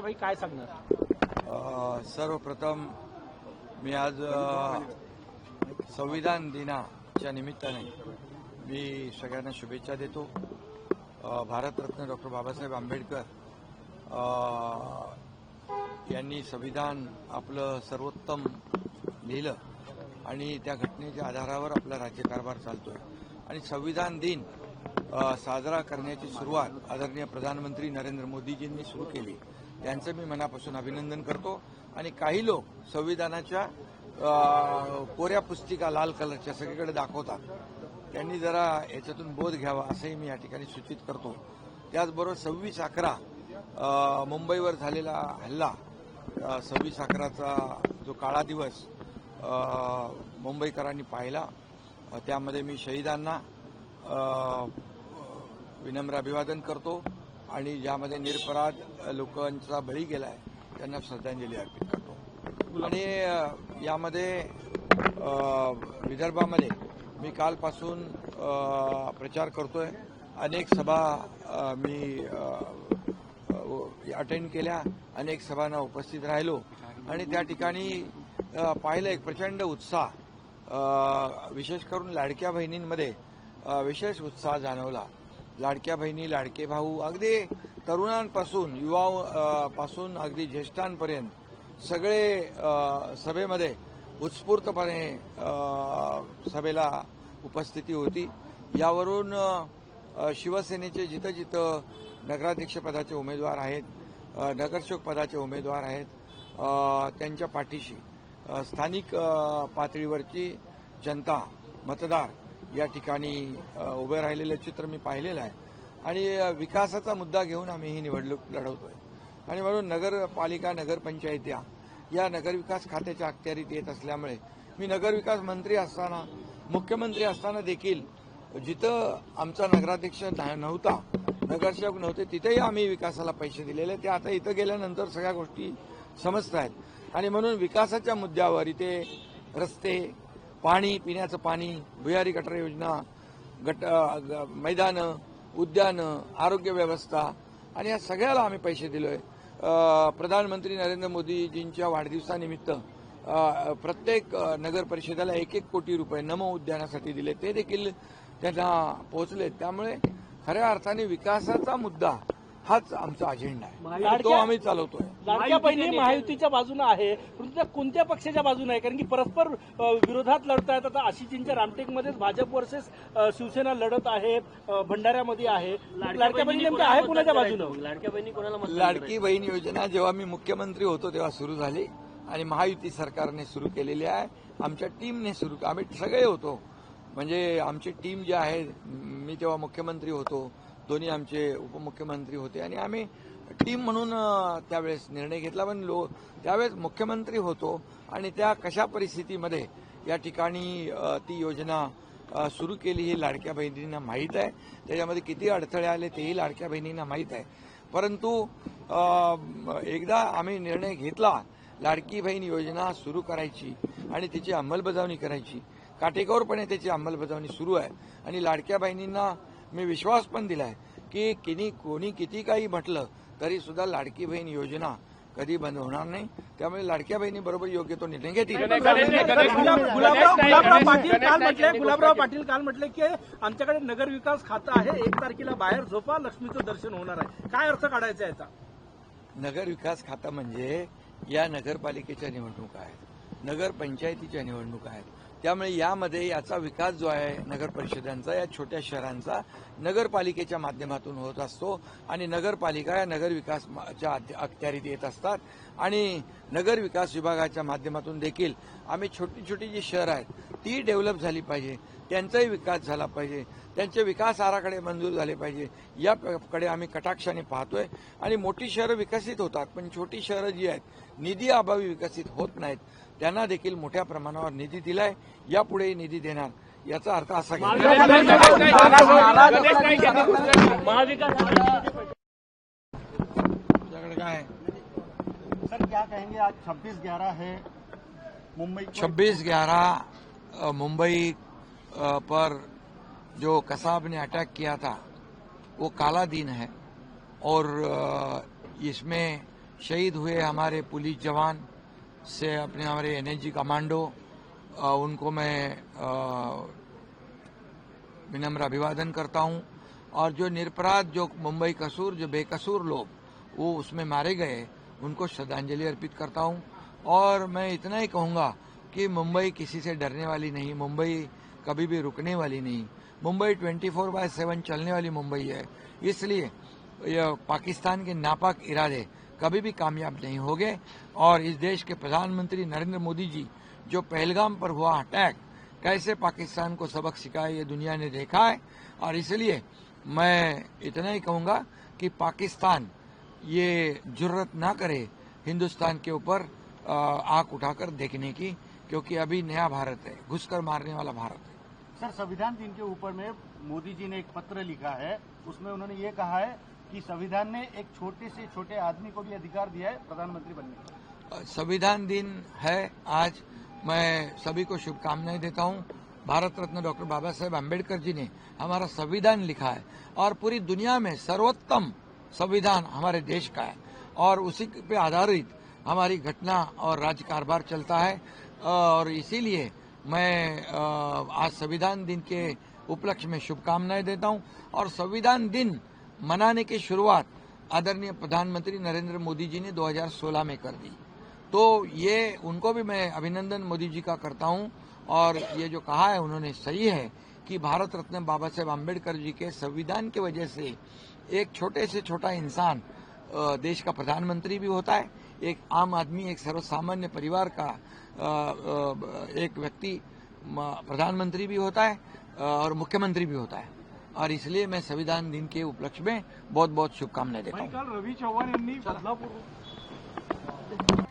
भाई काय सांगणार? सर्वप्रथम मी आज संविधान दिनाच्या निमित्ताने मी सगळ्यांना शुभेच्छा देतो. भारतरत्न डॉक्टर बाबासाहेब आंबेडकर यांनी संविधान आपलं सर्वोत्तम लिहिलं आणि त्या घटनेच्या आधारावर आपला राज्यकारभार चालतोय. आणि संविधान दिन साजरा करण्याची सुरुवात आदरणीय प्रधानमंत्री नरेंद्र मोदीजींनी सुरू केली. त्यांचं मी मनापासून अभिनंदन करतो. आणि काही लोक संविधानाच्या कोऱ्या पुस्तिका लाल कलरच्या सगळीकडे दाखवतात. त्यांनी जरा याच्यातून बोध घ्यावा असंही मी या ठिकाणी सूचित करतो. त्याचबरोबर सव्वीस अकरा मुंबईवर झालेला हल्ला सव्वीस अकराचा जो काळा दिवस मुंबईकरांनी पाहिला. त्यामध्ये मी शहीदांना विनम्र अभिवादन करतो. आणि ज्यामध्ये निरपराध लोकांचा बळी गेलाय त्यांना श्रद्धांजली अर्पित करतो. आणि यामध्ये विदर्भामध्ये मी कालपासून प्रचार करतोय. अनेक सभा मी अटेंड केल्या. अनेक सभांना उपस्थित राहिलो. आणि त्या ठिकाणी पाहिलं एक प्रचंड उत्साह. विशेष करून लाडक्या बहिणींमध्ये विशेष उत्साह जाणवला. लाडक्या बहिणी लाडके भाऊ अगदी तरुणांपासून युवा पासून अगदी ज्येष्ठांपर्यंत सगळे सभेमध्ये उत्स्फूर्तपणे सभेला उपस्थिती होती. यावरून शिवसेनेचे जिथं जिथं नगराध्यक्षपदाचे उमेदवार आहेत नगरसेवक पदाचे उमेदवार आहेत त्यांच्या पाठीशी स्थानिक पातळीवरची जनता मतदार या ठिकाणी उभे राहिलेलं चित्र मी पाहिलेलं आहे. आणि विकासाचा मुद्दा घेऊन आम्ही ही निवडणूक लढवतोय. आणि म्हणून नगरपालिका नगरपंचायत्या या नगरविकास खात्याच्या अखत्यारीत येत असल्यामुळे मी नगरविकास मंत्री असताना मुख्यमंत्री असताना देखील जिथं आमचा नगराध्यक्ष नव्हता नगरसेवक नव्हते तिथेही आम्ही विकासाला पैसे दिलेले. ते आता इथं गेल्यानंतर सगळ्या गोष्टी समजत आहेत. आणि म्हणून विकासाच्या मुद्द्यावर इथे रस्ते पाणी पिण्याचं पाणी भुयारी गटर योजना गट मैदानं उद्यानं आरोग्य व्यवस्था आणि या सगळ्याला आम्ही पैसे दिलोय. आहे प्रधानमंत्री नरेंद्र मोदीजींच्या वाढदिवसानिमित्त प्रत्येक नगर परिषदेला एक एक कोटी रुपये नमो उद्यानासाठी दिले. ते देखील त्यांना पोहोचले त्यामुळे खऱ्या अर्थाने विकासाचा मुद्दा हाच आमचा अजेंडा आहे. तो आम्ही चालवतोय. लाडक्या बहिणी महायुतीच्या बाजूने आहे परंतु त्या कोणत्या पक्षाच्या बाजूने आहे? कारण की परस्पर विरोधात लढतायत आता आशिषींच्या रामटेकमध्येच भाजप वर्सेस शिवसेना लढत आहे भंडाऱ्यामध्ये आहे. लाडक्या बहिणी नेमक्या आहे कुणाच्या बाजूनं? लाडक्या बहिणी कोणाला लाडकी बहीण योजना जेव्हा मी मुख्यमंत्री होतो तेव्हा सुरू झाली आणि महायुती सरकारने सुरू केलेली आहे. आमच्या टीमने सुरू आम्ही सगळे होतो. म्हणजे आमची टीम जी आहे मी तेव्हा मुख्यमंत्री होतो दोन्ही आमचे उपमुख्यमंत्री होते. आणि आम्ही टीम म्हणून त्यावेळेस निर्णय घेतला. पण लो त्यावेळेस मुख्यमंत्री होतो आणि त्या कशा परिस्थितीमध्ये या ठिकाणी ती योजना सुरू केली ही लाडक्या बहिणींना माहीत आहे. त्याच्यामध्ये किती अडथळे आले तेही लाडक्या बहिणींना माहीत आहे. परंतु एकदा आम्ही निर्णय घेतला लाडकी बहीण योजना सुरू करायची आणि तिची अंमलबजावणी करायची. काटेकोरपणे त्याची अंमलबजावणी सुरू आहे. आणि लाडक्या बहिणींना मी विश्वास पण दिलाय की किनी कोणी किती काही म्हटलं तरी सुद्धा लाडकी बहीण योजना कधी बंद होणार नाही. त्यामुळे लाडक्या बहिणीबरोबर योग्य तो निर्णय घेतील. गुलाब- गुलाबराव पाटील काल म्हटले गुलाबराव पाटील. काल म्हटले की आमच्याकडे नगर विकास खातं आहे. एक तारखेला बाहेर झोपा लक्ष्मीचं दर्शन होणार आहे. काय अर्थ काढायचा याचा? नगर विकास खातं म्हणजे या नगरपालिकेच्या निवडणुका आहेत नगरपंचायतीच्या निवडणुका आहेत. त्यामुळे यामध्ये याचा विकास जो आहे नगर परिषदांचा या छोट्या शहरांचा नगरपालिकेच्या माध्यमातून होत असतो आणि नगरपालिका या नगरविकासच्या अखत्यारीत येत असतात. आणि नगर विकास विभागाच्या माध्यमातून देखील आम्ही छोटी छोटी जी शहरं आहेत ती डेव्हलप झाली पाहिजे त्यांचाही विकास झाला पाहिजे त्यांचे विकास आराखडे मंजूर झाले पाहिजे याकडे आम्ही कटाक्षाने पाहतोय. आणि मोठी शहरं विकसित होतात पण छोटी शहरं जी आहेत निधी अभावी विकसित होत नाहीत. त्यांना देखील मोठ्या प्रमाणावर निधी दिलाय. यापुढेही निधी देणार याचा अर्थ असा तुझ्याकडे काय सर क्या कहेंगे? आज 26 ग्यारह है। मुंबई को- छब्बीस ग्यारह मुंबई पर जो कसाब ने अटैक किया था वो काला दिन है। और इसमें शहीद हुए हमारे पुलिस जवान से अपने हमारे एनएसजी कमांडो उनको मैं विनम्र अभिवादन करता हूँ। और जो निरपराध, जो मुंबई कसूर, जो बेकसूर लोग, वो उसमें मारे गए, उनको श्रद्धांजलि अर्पित करता हूँ। और मैं इतना ही कहूँगा कि मुंबई किसी से डरने वाली नहीं, मुंबई कभी भी रुकने वाली नहीं। मुंबई 24 फोर बाय सेवन चलने वाली मुंबई है। इसलिए यह पाकिस्तान के नापाक इरादे कभी भी कामयाब नहीं होंगे। और इस देश के प्रधानमंत्री नरेंद्र मोदी जी जो पहलगाम पर हुआ अटैक कैसे पाकिस्तान को सबक सिखाया ये दुनिया ने देखा है। और इसलिए मैं इतना ही कहूँगा कि पाकिस्तान ये ज़रूरत ना करे हिंदुस्तान के ऊपर आँख उठाकर देखने की क्योंकि अभी नया भारत है घुसकर मारने वाला भारत है। सर संविधान दिन के ऊपर में मोदी जी ने एक पत्र लिखा है उसमें उन्होंने ये कहा है कि संविधान ने एक छोटे से छोटे आदमी को भी अधिकार दिया है प्रधानमंत्री बनने का संविधान दिन है आज मैं सभी को शुभकामनाएँ देता हूँ। भारत रत्न डॉक्टर बाबा साहेब आम्बेडकर जी ने हमारा संविधान लिखा है और पूरी दुनिया में सर्वोत्तम संविधान हमारे देश का है और उसी पे आधारित हमारी घटना और राज्य कारभार चलता है और इसीलिए मैं आज संविधान दिन के उपलक्ष्य में शुभकामनाएँ देता हूँ। और संविधान दिन मनाने की शुरुआत आदरणीय प्रधानमंत्री नरेंद्र मोदी जी ने 2016 में कर दी। तो ये उनको भी मैं अभिनंदन मोदी जी का करता हूँ और ये जो कहा है उन्होंने सही है कि भारत रत्न बाबा साहेब आम्बेडकर जी के संविधान की वजह से एक छोटे से छोटा इंसान देश का प्रधानमंत्री भी होता है एक आम आदमी एक सर्वसामान्य परिवार का एक व्यक्ति प्रधानमंत्री भी होता है और मुख्यमंत्री भी होता है। और इसलिए मैं संविधान दिन के उपलक्ष्य में बहुत बहुत शुभकामनाएँ देता हूँ। रवी यांनी बदलापूर